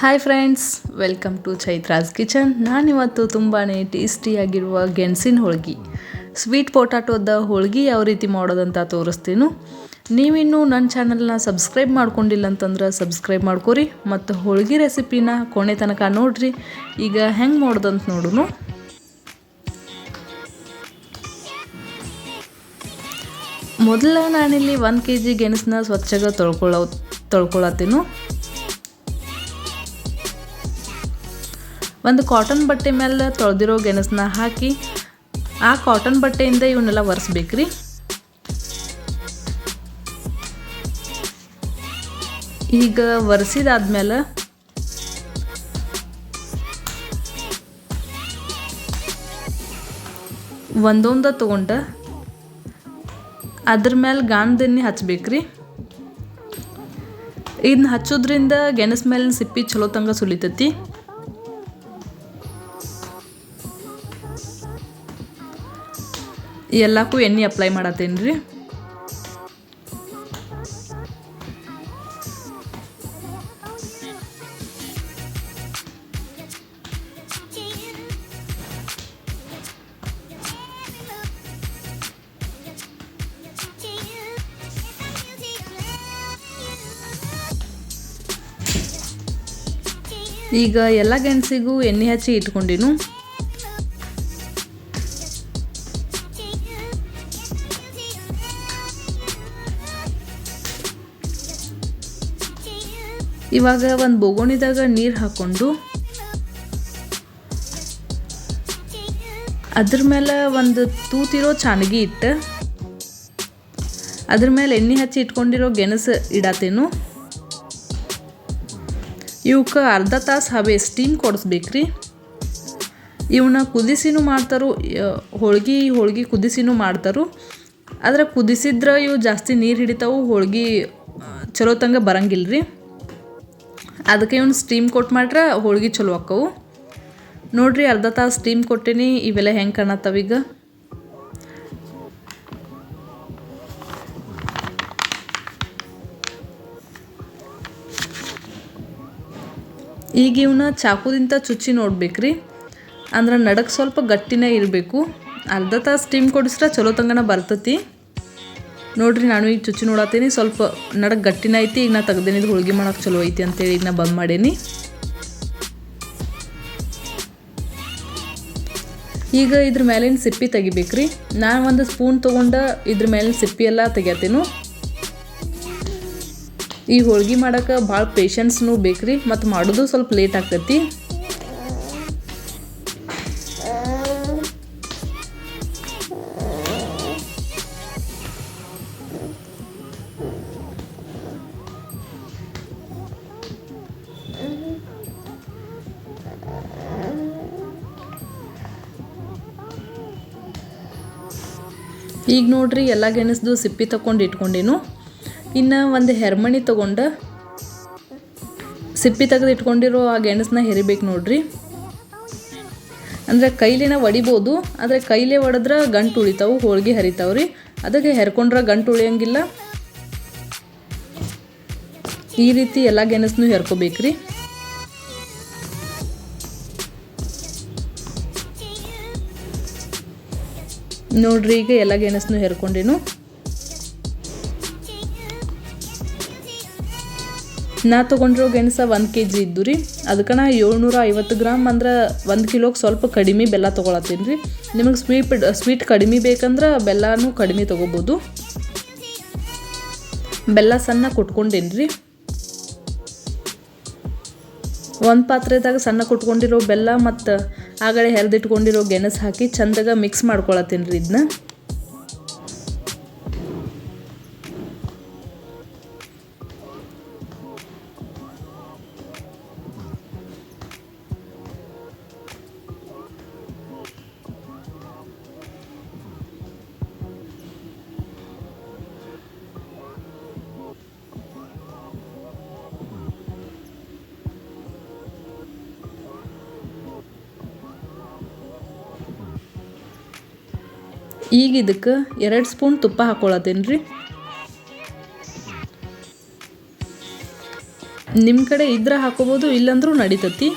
Hi friends welcome to Chaitra's kitchen ನಾನಿವತ್ತು ತುಂಬಾ ಟೇಸ್ಟಿಯಾಗಿರುವ ಗೆಣಸಿನ ಹೋಳ್ಗೆ. ಸ್ವೀಟ್ ಪೊಟ್ಯಾಟೋದ ಹೋಳ್ಗೆ ಯಾವ ರೀತಿ ಮಾಡೋದಂತ ತೋರಿಸ್ತೀನಿ. ನೀವಿನ್ನೂ ನನ್ನ ಚಾನಲ್ನ ಸಬ್ಸ್ಕ್ರೈಬ್ ಮಾಡ್ಕೊಂಡಿಲ್ಲ ಅಂತಂದ್ರೆ ಸಬ್ಸ್ಕ್ರೈಬ್ ಮಾಡ್ಕೊರಿ ಮತ್ತು ಹೋಳ್ಗೆ ರೆಸಿಪಿನ ಕೊನೆ ತನಕ ನೋಡ್ರಿ. ಈಗ ಹೆಂಗೆ ಮಾಡೋದಂತ ನೋಡೋಣ ಮೊದಲ ನಾನಿಲ್ಲಿ ಒಂದು ಕೆ ಜಿ ಗೆಣಸನ್ನ ಸ್ವಚ್ಛಗೆ ತೊಳ್ಕೊಳ್ಳೋ ತೊಳ್ಕೊಳತ್ತೀನು. ಒಂದು ಕಾಟನ್ ಬಟ್ಟೆ ಮೇಲೆ ತೊಳೆದಿರೋ ಗೆಣಸನ್ನ ಹಾಕಿ, ಆ ಕಾಟನ್ ಬಟ್ಟೆಯಿಂದ ಇವನ್ನೆಲ್ಲ ಒರೆಸ್ಬೇಕ್ರಿ. ಈಗ ಒರೆಸಿದಾದ್ಮೇಲೆ ಒಂದೊಂದ ತೊಗೊಂಡು ಅದ್ರ ಮೇಲೆ ಗಾಣದೆಣ್ಣೆ ಹಚ್ಬೇಕ್ರಿ. ಇದನ್ನ ಹಚ್ಚೋದ್ರಿಂದ ಗೆಣಸ್ ಮೇಲಿನ ಸಿಪ್ಪಿ ಚಲೋ ತಂಗ ಸುಲಿತೈತಿ. ಎಲ್ಲಕ್ಕೂ ಎಣ್ಣೆ ಅಪ್ಲೈ ಮಾಡತ್ತೇನ್ರಿ? ಈಗ ಎಲ್ಲ ಗೆಣಸಿಗೂ ಎಣ್ಣೆ ಹಚ್ಚಿ ಇಟ್ಕೊಂಡಿನು? ಇವಾಗ ಒಂದು ಬೊಗೋಣಿದಾಗ ನೀರು ಹಾಕ್ಕೊಂಡು ಅದ್ರ ಮೇಲೆ ಒಂದು ತೂತಿರೋ ಚಾನಗಿ ಇಟ್ಟು, ಅದ್ರ ಮೇಲೆ ಎಣ್ಣೆ ಹಚ್ಚಿ ಇಟ್ಕೊಂಡಿರೋ ಗೆಣಸು ಇಡತೇನು ಇವಕ್ಕೆ ಅರ್ಧ ತಾಸು ಹವೆ ಸ್ಟೀಮ್ ಕೊಡಿಸ್ಬೇಕ್ರಿ. ಇವನ್ನ ಕುದಿಸಿನೂ ಮಾಡ್ತಾರೋ ಹೋಳ್ಗೆ ಹೋಳ್ಗೆ ಕುದಿಸಿನೂ ಮಾಡ್ತಾರೋ. ಆದರೆ ಕುದಿಸಿದ್ರೆ ಇವು ಜಾಸ್ತಿ ನೀರು ಹಿಡಿತಾವು, ಹೋಳ್ಗೆ ಚಲೋ ತಂಗ ಬರಂಗಿಲ್ಲ ರೀ ಅದಕ್ಕೆ ಇವ್ನು ಸ್ಟೀಮ್ ಕೊಟ್ಟು ಮಾಡ್ರೆ ಹೋಳಿಗೆ ಚಲೋ ಆಕ್ಕವು. ನೋಡ್ರಿ ಅರ್ಧ ತಾಸು ಸ್ಟೀಮ್ ಕೊಟ್ಟೇನಿ, ಇವೆಲ್ಲ ಹೆಂಗೆ ಕಾಣತ್ತವೀಗ ಈಗ? ಇವನ್ನ ಚಾಕುದಿಂದ ಚುಚ್ಚಿ ನೋಡ್ಬೇಕ್ರಿ. ಅಂದ್ರೆ ನಡಕ್ಕೆ ಸ್ವಲ್ಪ ಗಟ್ಟಿನೇ ಇರಬೇಕು. ಅರ್ಧ ತಾಸು ಸ್ಟೀಮ್ ಕೊಡಿಸ್ರೆ ಚಲೋ ತಂಗನ ಬರ್ತತಿ. ನೋಡ್ರಿ, ನಾನು ಈಗ ಚುಚ್ಚಿ ನೋಡತ್ತೀನಿ ಸ್ವಲ್ಪ ನಡಕ್ಕೆ ಗಟ್ಟಿನ ಐತಿ, ಈಗ ನಾ ತೆಗ್ದೇನಿ ಹೋಳಿಗೆ ಮಾಡೋಕೆ ಚಲೋ ಐತಿ ಅಂತೇಳಿ ಈಗ ನಾ ಬಂದ್ ಮಾಡೇನಿ. ಈಗ ಇದ್ರ ಮೇಲಿನ ಸಿಪ್ಪಿ ತೆಗಿಬೇಕ್ರಿ. ನಾನು ಒಂದು ಸ್ಪೂನ್ ತೊಗೊಂಡು ಇದ್ರ ಮೇಲಿನ ಸಿಪ್ಪಿ ಎಲ್ಲ ತೆಗಿಯತ್ತೇನು ಈ ಹೋಳ್ಗೆ ಮಾಡೋಕೆ ಭಾಳ ಪೇಷನ್ಸ್ನೂ ಬೇಕ್ರಿ, ಮತ್ತು ಮಾಡೋದು ಸ್ವಲ್ಪ ಲೇಟ್ ಆಗ್ತೈತಿ. ನೋಡ್ರಿ, ಎಲ್ಲ ಗೆಣಸ್ದು ಸಿಪ್ಪಿ ತಗೊಂಡು ಇಟ್ಕೊಂಡಿನು. ಇನ್ನು ಒಂದು ಹೆರ್ಮಣಿ ತೊಗೊಂಡು ಸಿಪ್ಪಿ ತೆಗೆದು ಇಟ್ಕೊಂಡಿರೋ ಆ ಗೆಣಸನ್ನ ಹೆರಿಬೇಕು ನೋಡ್ರಿ. ಅಂದರೆ ಕೈಲಿನ ಒಡಿಬೋದು, ಆದರೆ ಕೈಲೇ ಒಡೆದ್ರೆ ಗಂಟು ಉಳಿತಾವು ಹರಿತಾವೆ ಹರಿತಾವ್ರಿ ಅದಕ್ಕೆ ಹೆರ್ಕೊಂಡ್ರೆ ಗಂಟು ಉಳಿಯಂಗಿಲ್ಲ. ಈ ರೀತಿ ಎಲ್ಲ ಗೆಣಸನ್ನು ಹೆರ್ಕೋಬೇಕ್ರಿ. ನೋಡ್ರಿ, ಈಗ ಎಲ್ಲ ಗೆಣಸನ್ನು ಹೇರ್ಕೊಂಡೇನು ನಾ ತೊಗೊಂಡಿರೋ ಗೆಣಸ ಒಂದು ಕೆ ಜಿ ಇದ್ದು ರೀ. ಅದಕ್ಕೆ ನಾ ಏಳ್ನೂರ ಐವತ್ತು ಗ್ರಾಮ್ ಅಂದ್ರೆ ಒಂದು ಕಿಲೋಗೆ ಸ್ವಲ್ಪ ಕಡಿಮೆ ಬೆಲ್ಲ ತೊಗೊಳತ್ತೀನಿ ರೀ. ನಿಮಗೆ ಸ್ವೀಟ್ ಸ್ವೀಟ್ ಕಡಿಮೆ ಬೇಕಂದ್ರೆ ಬೆಲ್ಲನೂ ಕಡಿಮೆ ತೊಗೋಬೋದು. ಬೆಲ್ಲ ಸಣ್ಣ ಕುಟ್ಕೊಂಡೇನಿ ರೀ. ಒಂದು ಪಾತ್ರೆದಾಗ ಸಣ್ಣ ಕುಟ್ಕೊಂಡಿರೋ ಬೆಲ್ಲ ಮತ್ತು ಆಗಡೆ ಹೆರೆದಿಟ್ಕೊಂಡಿರೋ ಗೆಣಸು ಹಾಕಿ ಚಂದಾಗ ಮಿಕ್ಸ್ ಮಾಡ್ಕೊಳತ್ತೀನಿ ರೀ ಇದನ್ನ ಈಗ ಇದಕ್ಕೆ ಎರಡು ಸ್ಪೂನ್ ತುಪ್ಪ ಹಾಕ್ಕೊಳತ್ತೇನೆ ರೀ ನಿಮ್ಮ ಕಡೆ ಇದ್ರೆ ಹಾಕೋಬೋದು, ಇಲ್ಲಂದ್ರೂ ನಡಿತತಿ.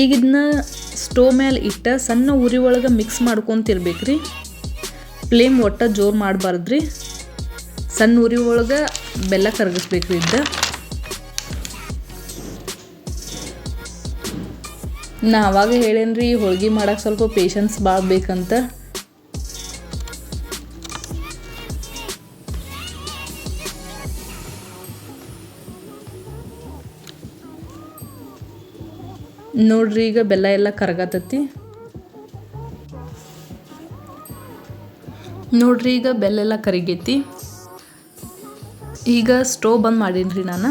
ಈಗ ಇದನ್ನ ಸ್ಟೋವ್ ಮೇಲೆ ಇಟ್ಟ ಸಣ್ಣ ಉರಿ ಒಳಗೆ ಮಿಕ್ಸ್ ಮಾಡ್ಕೊತಿರ್ಬೇಕ್ರಿ. ಫ್ಲೇಮ್ ಒಟ್ಟ ಜೋರು ಮಾಡಬಾರ್ದ್ರಿ. ಸಣ್ಣ ಉರಿ ಒಳಗೆ ಬೆಲ್ಲ ಕರಗಿಸ್ಬೇಕ್ರಿ ಇದ್ದ. ನಾ ಅವಾಗ ಹೇಳೇನ್ರಿ ಹೋಳ್ಗೆ ಮಾಡೋಕೆ ಸ್ವಲ್ಪ ಪೇಷನ್ಸ್ ಭಾಳ ಬೇಕಂತ. ನೋಡ್ರಿ, ಈಗ ಬೆಲ್ಲ ಎಲ್ಲ ಕರಗತತಿ. ನೋಡ್ರಿ, ಈಗ ಬೆಲ್ಲ ಎಲ್ಲ ಕರಿಗೈತಿ. ಈಗ ಸ್ಟೋವ್ ಬಂದ್ ಮಾಡೀನಿ ನಾನು.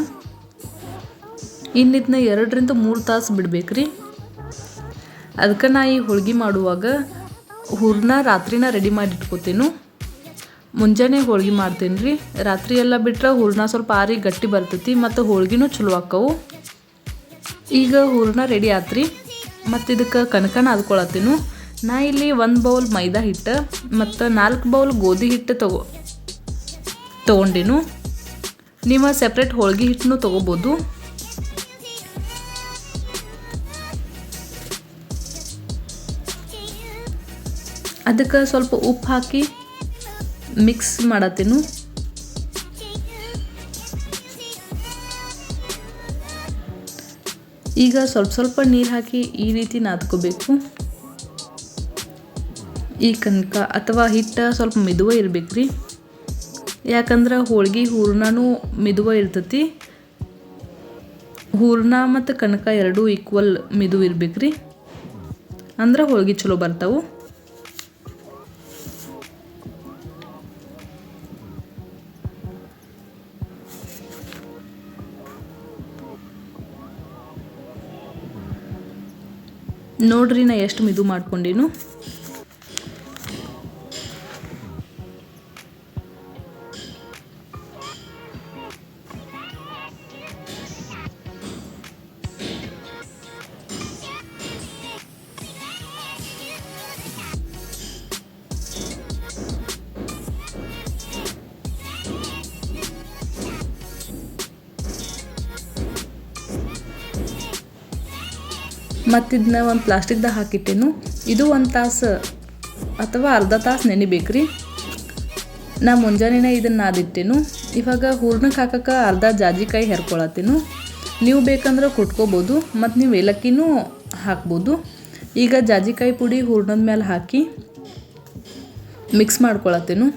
ಇನ್ನಿದ್ನ ಎರಡರಿಂದ ಮೂರು ತಾಸು ಬಿಡ್ಬೇಕ್ರಿ. ಅದಕ್ಕೆ ನಾ ಈ ಹೋಳ್ಗೆ ಮಾಡುವಾಗ ಹೂರ್ಣ ರಾತ್ರಿನ ರೆಡಿ ಮಾಡಿ ಇಟ್ಕೋತೇನು. ಮುಂಜಾನೆ ಹೋಳ್ಗೆ ಮಾಡ್ತೇನೆ ರೀ. ರಾತ್ರಿ ಎಲ್ಲ ಬಿಟ್ರೆ ಹೂರ್ಣ ಸ್ವಲ್ಪ ಆರಿ ಗಟ್ಟಿ ಬರ್ತೈತಿ ಮತ್ತು ಹೋಳ್ಗಿನೂ ಚಲೋ ಆಕ್ಕವು. ಈಗ ಹೂರ್ಣ ರೆಡಿ ಆತ್ರಿ. ಮತ್ತು ಇದಕ್ಕೆ ಕನಕನ ಅದ್ಕೊಳತ್ತೀನು ನಾ ಇಲ್ಲಿ ಒಂದು ಬೌಲ್ ಮೈದಾ ಹಿಟ್ಟು ಮತ್ತು ನಾಲ್ಕು ಬೌಲ್ ಗೋಧಿ ಹಿಟ್ಟು ತಗೋ ತೊಗೊಂಡಿನು. ನೀವು ಸೆಪ್ರೇಟ್ ಹೋಳ್ಗೆ ಹಿಟ್ಟನ್ನು ತೊಗೋಬೋದು. ಅದಕ್ಕೆ ಸ್ವಲ್ಪ ಉಪ್ಪು ಹಾಕಿ ಮಿಕ್ಸ್ ಮಾಡತ್ತೇನು. ಈಗ ಸ್ವಲ್ಪ ಸ್ವಲ್ಪ ನೀರು ಹಾಕಿ ಈ ರೀತಿ ನಾದ್ಕೋಬೇಕು. ಈ ಕನಕ ಅಥವಾ ಹಿಟ್ಟು ಸ್ವಲ್ಪ ಮೆದುವ ರೀ. ಯಾಕಂದ್ರೆ ಹೋಳ್ಗೆ ಹೂರ್ಣನೂ ಮೆದುವ ಇರ್ತತಿ. ಹೂರ್ಣ ಮತ್ತು ಕನಕ ಎರಡೂ ಈಕ್ವಲ್ ಮೆದು ರೀ. ಅಂದ್ರೆ ಹೋಳ್ಗೆ ಚಲೋ ಬರ್ತಾವು. ನೋಡ್ರಿ ನಾ ಎಷ್ಟು ಮಿದು ಮಾಡ್ಕೊಂಡೇನು. ಮತ್ತು ಇದನ್ನ ಒಂದು ಪ್ಲಾಸ್ಟಿಕ್ದಾಗ ಹಾಕಿಟ್ಟೇನು. ಇದು ಒಂದು ತಾಸು ಅಥವಾ ಅರ್ಧ ತಾಸು ನೆನಿಬೇಕ್ರಿ. ನಾ ಮುಂಜಾನೆನೇ ಇದನ್ನು ನಾದಿಟ್ಟೇನು ಇವಾಗ ಹೂರ್ಣಕ್ಕೆ ಹಾಕಕ್ಕೆ ಅರ್ಧ ಜಾಜಿಕಾಯಿ ಹೆರ್ಕೊಳತ್ತೇನು. ನೀವು ಬೇಕಂದ್ರೆ ಕುಟ್ಕೋಬೋದು, ಮತ್ತು ನೀವು ಏಲಕ್ಕಿನೂ ಹಾಕ್ಬೋದು. ಈಗ ಜಾಜಿಕಾಯಿ ಪುಡಿ ಹೂರ್ಣದ ಮೇಲೆ ಹಾಕಿ ಮಿಕ್ಸ್ ಮಾಡ್ಕೊಳತ್ತೇನು.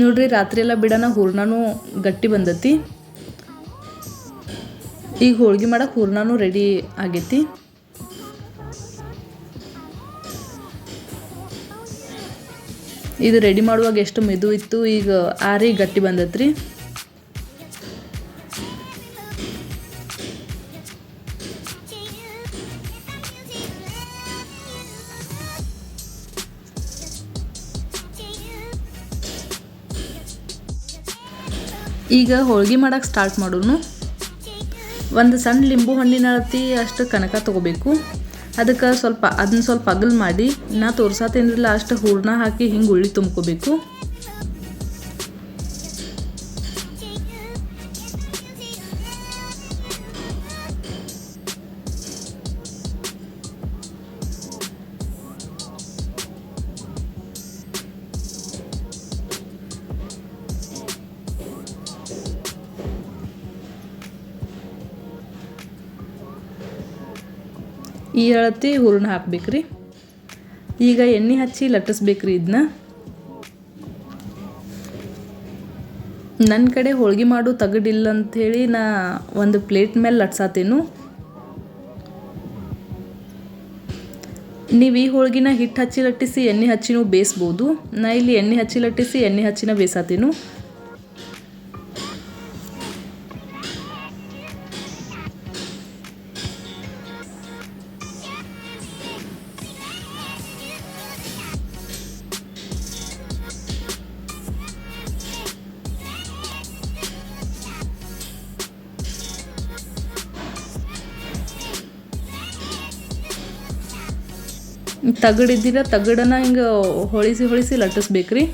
ನೋಡ್ರಿ, ರಾತ್ರಿ ಎಲ್ಲ ಬಿಡೋಣ ಹೂರ್ಣನೂ ಗಟ್ಟಿ ಬಂದತಿ. ಈಗ ಹೋಳ್ಗೆ ಮಾಡಕ್ಕೆ ಹೂರ್ಣನೂ ರೆಡಿ ಆಗೈತಿ. ಇದು ರೆಡಿ ಮಾಡುವಾಗ ಎಷ್ಟು ಮೆದು ಇತ್ತು, ಈಗ ಆರಿ ಗಟ್ಟಿ ಬಂದತ್ರಿ. ಈಗ ಹೋಳ್ಗೆ ಮಾಡಕ್ಕೆ ಸ್ಟಾರ್ಟ್ ಮಾಡೋನು. ಒಂದು ಸಣ್ಣ ಲಿಂಬು ಹಣ್ಣಿನ ಅಳತಿ ಅಷ್ಟು ಕನಕ ತೊಗೋಬೇಕು. ಅದಕ್ಕೆ ಸ್ವಲ್ಪ, ಅದನ್ನ ಸ್ವಲ್ಪ ಅಗಲ್ ಮಾಡಿ ನಾ ತೋರ್ಸಾತೇನಿಲ್ಲ ಅಷ್ಟು ಹೂರ್ಣ ಹಾಕಿ ಹಿಂಗೆ ಉಳ್ಳಿ ತುಂಬ್ಕೋಬೇಕು. ಈ ಅಳತಿ ಹೂರ್ಣ ಹಾಕ್ಬೇಕ್ರಿ. ಈಗ ಎಣ್ಣೆ ಹಚ್ಚಿ ಲಟ್ಟಿಸ್ಬೇಕ್ರಿ ಇದನ್ನ ನನ್ನ ಕಡೆ ಹೋಳ್ಗೆ ಮಾಡು ತಗಡಿಲ್ಲ ಅಂಥೇಳಿ ನಾ ಒಂದು ಪ್ಲೇಟ್ ಮೇಲೆ ಲಟ್ಸಾತೇನು. ನೀವು ಈ ಹೋಳ್ಗಿನ ಹಿಟ್ಟು ಹಚ್ಚಿ ಲಟ್ಟಿಸಿ ಎಣ್ಣೆ ಹಚ್ಚಿನೂ ಬೇಯಿಸ್ಬೋದು ನಾ ಇಲ್ಲಿ ಎಣ್ಣೆ ಹಚ್ಚಿ ಲಟ್ಟಿಸಿ ಎಣ್ಣೆ ಹಚ್ಚಿನ ಬೇಯಿಸಾತೇನು ತಗಡಿದ್ದೀರ ತಗಡನ್ನ ಹಿಂಗೆ ಹೊಳಿಸಿ ಹೊಳಿಸಿ ಲಟ್ಟಿಸ್ಬೇಕ್ರಿ.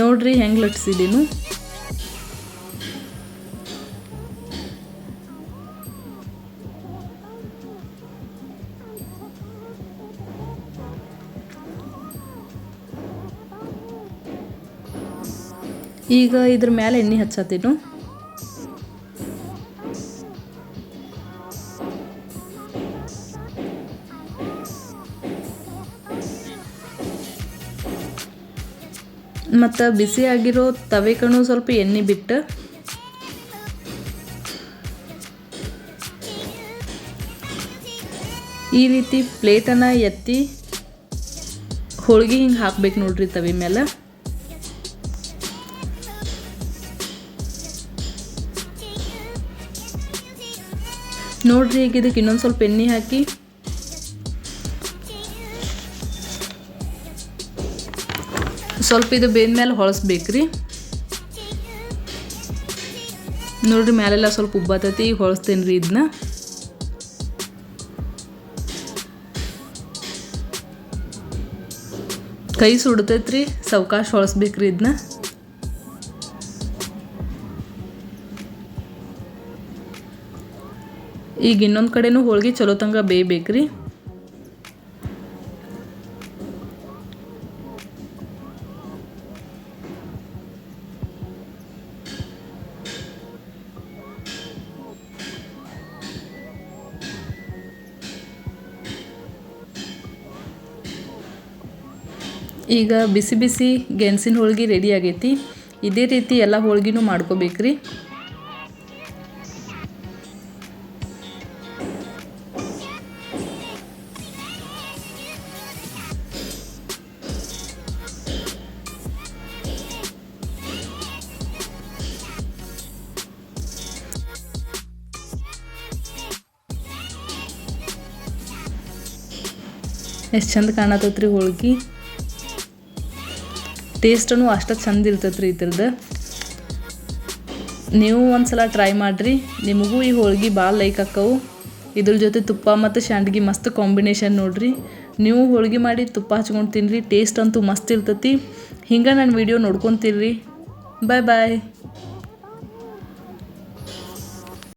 ನೋಡ್ರಿ ಹೆಂಗೆ ಲಟ್ಸಿದ್ದೀನು ಈಗ ಇದ್ರ ಮೇಲೆ ಎಣ್ಣೆ ಹಚ್ಚತ್ತೀನು. ಮತ್ತು ಬಿಸಿಯಾಗಿರೋ ತವೆ ಕಣು ಸ್ವಲ್ಪ ಎಣ್ಣೆ ಬಿಟ್ಟು ಈ ರೀತಿ ಪ್ಲೇಟನ್ನು ಎತ್ತಿ ಹೋಳಿಗೆ ಹಿಂಗೆ ಹಾಕ್ಬೇಕು ನೋಡ್ರಿ ತವೆ ಮೇಲೆ ನೋಡ್ರಿ ಈಗ ಇದಕ್ಕೆ ಇನ್ನೊಂದು ಸ್ವಲ್ಪ ಎಣ್ಣೆ ಹಾಕಿ ಸ್ವಲ್ಪ ಇದು ಬೇದ್ಮೇಲೆ ಹೊಳಸ್ಬೇಕ್ರಿ. ನೋಡ್ರಿ ಮ್ಯಾಲೆಲ್ಲ ಸ್ವಲ್ಪ ಉಬ್ಬತ್ತೈತಿ, ಈಗ ಹೊಳಸ್ತೇನೆ ರೀ ಇದನ್ನ ಕೈ ಸುಡ್ತೈತ್ರಿ, ಸಾವಕಾಶ ಹೊಳಸ್ಬೇಕ್ರಿ ಇದನ್ನ ಈಗ ಇನ್ನೊಂದು ಕಡೆನೂ ಹೋಳಿಗೆ ಚಲೋ ತಂಗ ಬೇಯ್ಬೇಕ್ರಿ. ಈಗ ಬಿಸಿ ಬಿಸಿ ಗೆಣಸಿನ ಹೋಳ್ಗೆ ರೆಡಿ ಆಗೈತಿ. ಇದೇ ರೀತಿ ಎಲ್ಲ ಹೋಳ್ಗಿನೂ ಮಾಡ್ಕೋಬೇಕ್ರಿ. ಎಷ್ಟು ಚಂದ ಕಾಣತೈತ್ರಿ ಹೋಳ್ಗೆ. ಟೇಸ್ಟನು ಅಷ್ಟು ಚಂದ ಇರ್ತೈತೆ ರೀ ಇದ್ರದ್ದು ನೀವು ಒಂದ್ಸಲ ಟ್ರೈ ಮಾಡಿರಿ. ನಿಮಗೂ ಈ ಹೋಳ್ಗೆ ಭಾಳ ಲೈಕ್ ಆಕ್ಕವು. ಇದ್ರ ಜೊತೆ ತುಪ್ಪ ಮತ್ತು ಶಾಂಡ್ಗಿ ಮಸ್ತ್ ಕಾಂಬಿನೇಷನ್ ನೋಡ್ರಿ. ನೀವು ಹೋಳ್ಗೆ ಮಾಡಿ ತುಪ್ಪ ಹಚ್ಕೊಂಡು ತಿನ್ನಿರಿ ಟೇಸ್ಟ್ ಅಂತೂ ಮಸ್ತ್ ಇರ್ತೈತಿ. ಹಿಂಗೆ ನನ್ನ ವಿಡಿಯೋ ನೋಡ್ಕೊತೀರಿ ಬಾಯ್ ಬಾಯ್